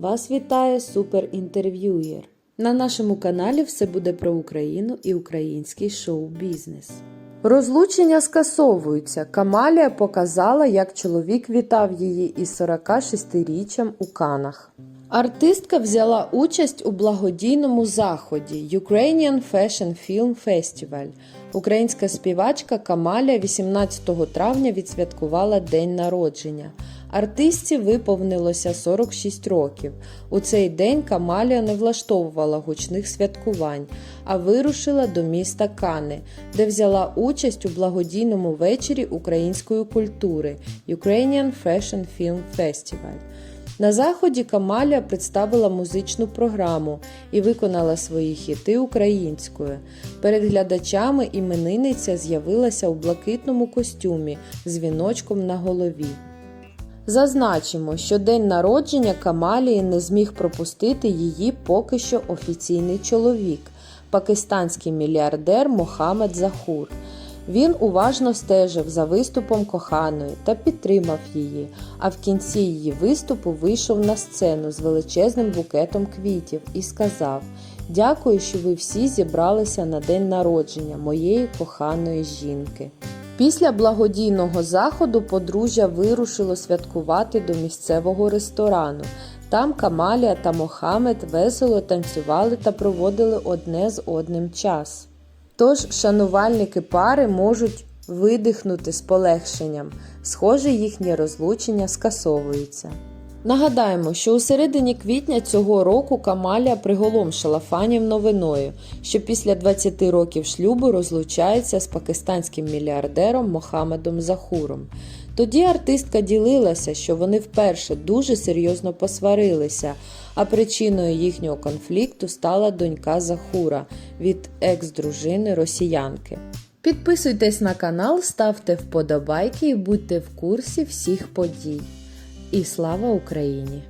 Вас вітає суперінтерв'юєр. На нашому каналі все буде про Україну і український шоу-бізнес. Розлучення скасовуються. Камалія показала, як чоловік вітав її із 46-річчям у Канах. Артистка взяла участь у благодійному заході Ukrainian Fashion Film Festival. Українська співачка Камалія 18 травня відсвяткувала день народження. Артистці виповнилося 46 років. У цей день Камалія не влаштовувала гучних святкувань, а вирушила до міста Кани, де взяла участь у благодійному вечорі української культури Ukrainian Fashion Film Festival. На заході Камалія представила музичну програму і виконала свої хіти українською. Перед глядачами іменинниця з'явилася у блакитному костюмі з віночком на голові. Зазначимо, що день народження Камалії не зміг пропустити її поки що офіційний чоловік, пакистанський мільярдер Мохамед Захур. Він уважно стежив за виступом коханої та підтримав її, а в кінці її виступу вийшов на сцену з величезним букетом квітів і сказав: Дякую, що ви всі зібралися на день народження моєї коханої жінки. Після благодійного заходу подружжя вирушило святкувати до місцевого ресторану. Там Камалія та Мохамед весело танцювали та проводили одне з одним час. Тож шанувальники пари можуть видихнути з полегшенням. Схоже, їхнє розлучення скасовується. Нагадаємо, що у середині квітня цього року Камалія приголомшила фанів новиною, що після 20 років шлюбу розлучається з пакистанським мільярдером Мохамедом Захуром. Тоді артистка ділилася, що вони вперше дуже серйозно посварилися, а причиною їхнього конфлікту стала донька Захура від екс-дружини росіянки. Підписуйтесь на канал, ставте вподобайки і будьте в курсі всіх подій. І слава Україні!